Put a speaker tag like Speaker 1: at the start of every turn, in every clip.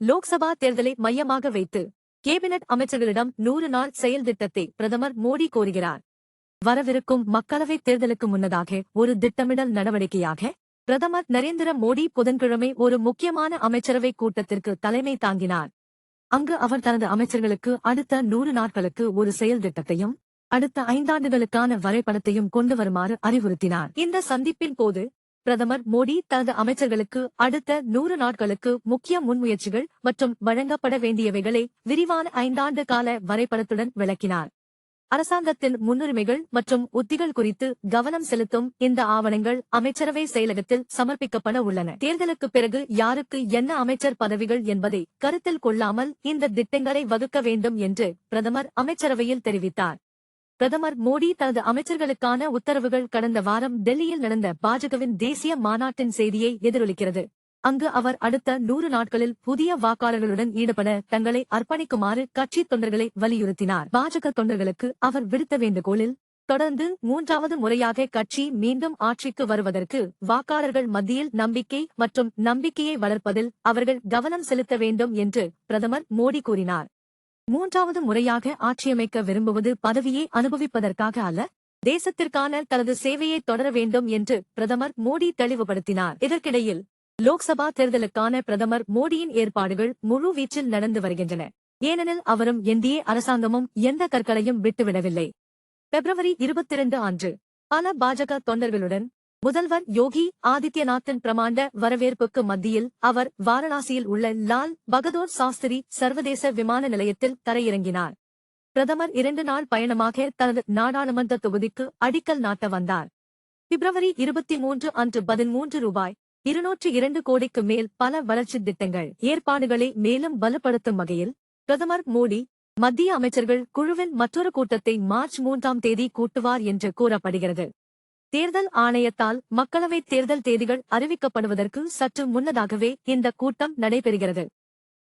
Speaker 1: லோக்சபா தேர்தலை மையமாக வைத்து கேபினட் அமைச்சர்களிடம் நூறு நாள் செயல் திட்டத்தை பிரதமர் மோடி கோருகிறார். வரவிருக்கும் மக்களவைத் தேர்தலுக்கு முன்னதாக ஒரு திட்டமிடல் நடவடிக்கையாக பிரதமர் நரேந்திர மோடி புதன்கிழமை ஒரு முக்கியமான அமைச்சரவை கூட்டத்திற்கு தலைமை தாங்கினார். அங்கு அவர் தனது அமைச்சர்களுக்கு அடுத்த நூறு நாட்களுக்கு ஒரு செயல் திட்டத்தையும் அடுத்த ஐந்தாண்டுகளுக்கான வரைபடத்தையும் கொண்டு வருமாறு அறிவுறுத்தினார். இந்த சந்திப்பின் போது பிரதமர் மோடி தனது அமைச்சர்களுக்கு அடுத்த நூறு நாட்களுக்கு முக்கிய முன்முயற்சிகள் மற்றும் வழங்கப்பட வேண்டியவைகளை விரிவான ஐந்தாண்டு கால வரைபடத்துடன் விளக்கினார். அரசாங்கத்தின் முன்னுரிமைகள் மற்றும் உத்திகள் குறித்து கவனம் செலுத்தும் இந்த ஆவணங்கள் அமைச்சரவை செயலகத்தில் சமர்ப்பிக்கப்பட உள்ளன. தேர்தலுக்கு பிறகு யாருக்கு என்ன அமைச்சர் பதவிகள் என்பதை கருத்தில் கொள்ளாமல் இந்த திட்டங்களை வகுக்க வேண்டும் என்று பிரதமர் அமைச்சரவையில் தெரிவித்தார். பிரதமர் மோடி தனது அமைச்சர்களுக்கான உத்தரவுகள் கடந்த வாரம் டெல்லியில் நடந்த பாஜகவின் தேசிய மாநாட்டின் செய்தியை எதிரொலிக்கிறது. அங்கு அவர் அடுத்த நூறு நாட்களில் புதிய வாக்காளர்களுடன் ஈடுபட தங்களை அர்ப்பணிக்குமாறு கட்சி தொண்டர்களை வலியுறுத்தினார். பாஜக தொண்டர்களுக்கு அவர் விடுத்த வேண்டுகோளில் தொடர்ந்து மூன்றாவது முறையாக கட்சி மீண்டும் ஆட்சிக்கு வருவதற்கு வாக்காளர்கள் மத்தியில் நம்பிக்கை மற்றும் நம்பிக்கையை வளர்ப்பதில் அவர்கள் கவனம் செலுத்த வேண்டும் என்று பிரதமர் மோடி கூறினார். மூன்றாவது முறையாக ஆட்சியமைக்க விரும்புவது பதவியை அனுபவிப்பதற்காக அல்ல தேசத்திற்கான தனது சேவையை தொடர வேண்டும் என்று பிரதமர் மோடி தெளிவுபடுத்தினார். இதற்கிடையில் லோக்சபா தேர்தலுக்கான பிரதமர் மோடியின் ஏற்பாடுகள் முழு வீச்சில் நடந்து வருகின்றன. ஏனெனில் அவரும் என்டிஏ அரசாங்கமும் எந்த கற்களையும் விட்டுவிடவில்லை. பிப்ரவரி இருபத்தி இரண்டு அன்று பல பாஜக தொண்டர்களுடன் முதல்வர் யோகி ஆதித்யநாத்தின் பிரமாண்ட வரவேற்புக்கு மத்தியில் அவர் வாரணாசியில் உள்ள லால் பகதூர் சாஸ்திரி சர்வதேச விமான நிலையத்தில் தரையிறங்கினார். பிரதமர் இரண்டு நாள் பயணமாக தனது நாடாளுமன்ற தொகுதிக்கு அடிக்கல் நாட்ட வந்தார். பிப்ரவரி இருபத்தி மூன்று அன்று பதிமூன்று ரூபாய் இருநூற்று இரண்டு கோடிக்கு மேல் பல வளர்ச்சித் திட்டங்கள் ஏற்பாடுகளை மேலும் பலப்படுத்தும் வகையில் பிரதமர் மோடி மத்திய அமைச்சர்கள் குழுவின் மற்றொரு கூட்டத்தை மார்ச் மூன்றாம் தேதி கூட்டுவார் என்று கூறப்படுகிறது. தேர்தல் ஆணையத்தால் மக்களவைத் தேர்தல் தேதிகள் அறிவிக்கப்படுவதற்கு சற்று முன்னதாகவே இந்த கூட்டம் நடைபெறுகிறது.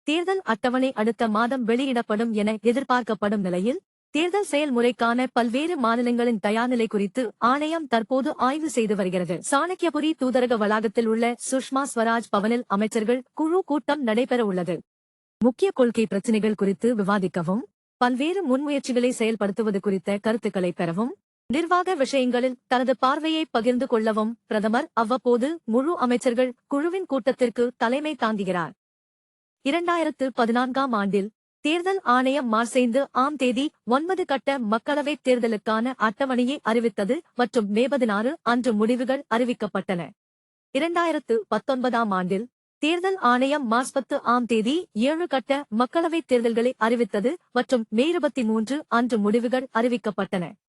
Speaker 1: தேர்தல் அட்டவணை அடுத்த மாதம் வெளியிடப்படும் என எதிர்பார்க்கப்படும் நிலையில் தேர்தல் செயல்முறைக்கான பல்வேறு மாநிலங்களின் தயார்நிலை குறித்து ஆணையம் தற்போது ஆய்வு செய்து வருகிறது. சாணக்கியபுரி தூதரக வளாகத்தில் உள்ள சுஷ்மா ஸ்வராஜ் பவனில் அமைச்சர்கள் குழு கூட்டம் நடைபெற உள்ளது. முக்கிய கொள்கை பிரச்சினைகள் குறித்து விவாதிக்கவும் பல்வேறு முன்முயற்சிகளை செயல்படுத்துவது குறித்த கருத்துக்களை பெறவும் நிர்வாக விஷயங்களில் தனது பார்வையை பகிர்ந்து கொள்ளவும் பிரதமர் அவ்வப்போது முழு அமைச்சர்கள் குழுவின் கூட்டத்திற்கு தலைமை தாங்குகிறார். இரண்டாயிரத்து பதினான்காம் ஆண்டில் தேர்தல் ஆணையம் மார்சைந்து ஆம் தேதி ஒன்பது கட்ட மக்களவைத் தேர்தலுக்கான அட்டவணையை அறிவித்தது மற்றும் மே பதினாறு அன்று முடிவுகள் அறிவிக்கப்பட்டன. இரண்டாயிரத்து பத்தொன்பதாம் ஆண்டில் தேர்தல் ஆணையம் மார்ச் பத்து ஆம் தேதி ஏழு கட்ட மக்களவைத் தேர்தல்களை அறிவித்தது மற்றும் மே இருபத்தி மூன்று அன்று முடிவுகள் அறிவிக்கப்பட்டன.